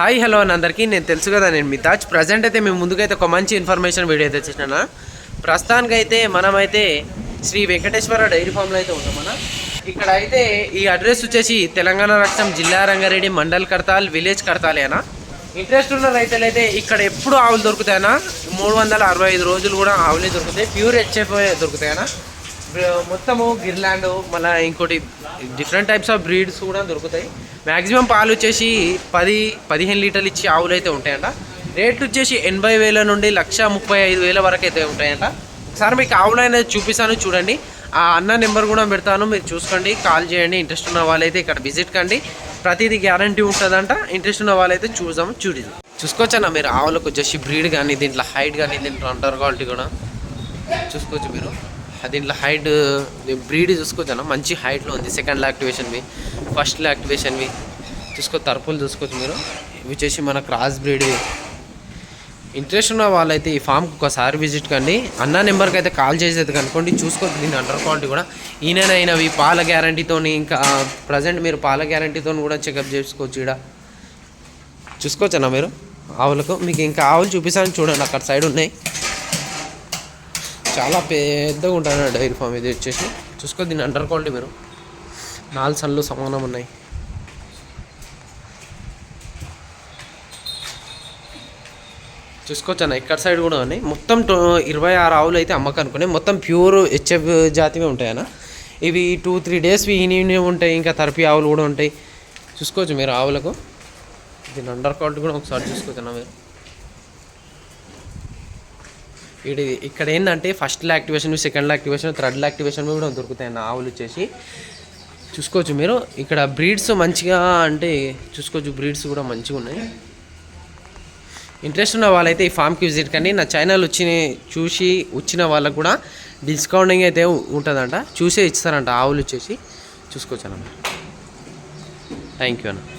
Hi hello అని అందరికీ. నేను తెలుసు కదా నేను మీ తాజ్ ప్రజెంట్ అయితే మేము ముందుకైతే ఒక మంచి ఇన్ఫర్మేషన్ వీడియో అయితే చేసినా ప్రస్తుతానికైతే మనమైతే శ్రీ వెంకటేశ్వర డైరీ ఫామ్లో అయితే ఉంటాం మన ఇక్కడ అయితే ఈ అడ్రస్ వచ్చేసి తెలంగాణ రాష్ట్రం జిల్లా రంగారెడ్డి మండల్ కడతాల్ విలేజ్ కడతాలేనా ఇంట్రెస్ట్ ఉన్న రైతులైతే ఇక్కడ ఎప్పుడు ఆవులు దొరుకుతాయనా మూడు వందల అరవై ఐదు రోజులు కూడా ఆవులే దొరుకుతాయి. ప్యూర్ హెచ్ఎఫ్ దొరుకుతాయనా మొత్తము గిర్లాండ్ మళ్ళీ ఇంకోటి డిఫరెంట్ టైప్స్ ఆఫ్ బ్రీడ్స్ కూడా దొరుకుతాయి. మ్యాక్సిమం పాలు వచ్చేసి పది పదిహేను లీటర్లు ఇచ్చి ఆవులు అయితే ఉంటాయంట. రేట్లు వచ్చేసి ఎనభై వేల నుండి లక్ష ముప్పై ఐదు వేల వరకు అయితే ఉంటాయంట. ఒకసారి మీకు ఆవులు అనేది చూపిస్తాను చూడండి. ఆ అన్న నెంబర్ కూడా పెడతాను మీరు చూసుకోండి. కాల్ చేయండి ఇంట్రెస్ట్ ఉన్న వాళ్ళైతే ఇక్కడ విజిట్ కండి. ప్రతిదీ గ్యారంటీ ఉంటుందంట. ఇంట్రెస్ట్ ఉన్న వాళ్ళైతే చూద్దాము చూసుకోవచ్చు అన్న మీరు ఆవులకు వచ్చేసి బ్రీడ్ కానీ దీంట్లో హైట్ కానీ దీంట్లో అండర్ క్వాలిటీ కూడా? చూసుకోవచ్చు మీరు. దీంట్లో హైట్ బ్రీడ్ చూసుకోవచ్చు? అన్న మంచి హైట్లో ఉంది. సెకండ్ యాక్టివేషన్వి ఫస్ట్ యాక్టివేషన్వి చూసుకో తరపులు చూసుకోవచ్చు మీరు. ఇవి వచ్చేసి మన క్రాస్ బ్రీడ్ ఇంట్రెస్ట్ ఉన్న వాళ్ళైతే ఈ ఫామ్కి ఒకసారి విజిట్ కండి. అన్న నెంబర్కి అయితే కాల్ చేసేది కనుకోండి. చూసుకోవచ్చు దీని అండర్ క్వాలిటీ కూడా. ఈయనైనవి పాల గ్యారంటీతో ఇంకా ప్రజెంట్ మీరు పాల గ్యారంటీతో కూడా చెకప్ చేసుకోవచ్చు ఇక్కడ చూసుకోవచ్చు అన్న మీరు? ఆవులకు మీకు ఇంకా ఆవులు చూపిస్తాను చూడండి. అక్కడ సైడ్ ఉన్నాయి. చాలా పెద్దగా ఉంటుంది డైరీ ఫామ్ ఇది వచ్చేసి. చూసుకో దీని అండర్ క్వాలిటీ మీరు. నాలుగు సన్లు సమానం ఉన్నాయి. చూసుకోవచ్చు అన్న ఇక్కడ సైడ్ కూడా ఉన్నాయి. మొత్తం టో ఇరవై ఆరు ఆవులు అయితే అమ్మకం మొత్తం ప్యూర్ హెచ్ఎఫ్ జాతివే ఉంటాయి అన్న. ఇవి టూ త్రీ డేస్ ఈయన ఉంటాయి. ఇంకా తరపి ఆవులు కూడా ఉంటాయి. చూసుకోవచ్చు మీరు ఆవులకు. దీని అండర్ క్వాలిటీ కూడా ఒకసారి చూసుకోవచ్చు అన్న మీరు. ఇది ఇక్కడ ఏంటంటే first activation second activation third activation కూడా దొరుకుతాయి అన్న ఆవులు వచ్చేసి. చూసుకోవచ్చు మీరు. ఇక్కడ బ్రీడ్స్ మంచిగా అంటే చూసుకోవచ్చు బ్రీడ్స్ కూడా మంచిగా ఉన్నాయి. ఇంట్రెస్ట్ ఉన్న వాళ్ళైతే ఈ ఫామ్కి విజిట్ కండి. నా ఛానల్ వచ్చి చూసి వచ్చిన వాళ్ళకు కూడా డిస్కౌంటింగ్ అయితే ఉంటుందంట. చూసే ఇస్తారంట ఆవులు వచ్చేసి. చూసుకోవచ్చు అన్న థ్యాంక్ యూ అన్న.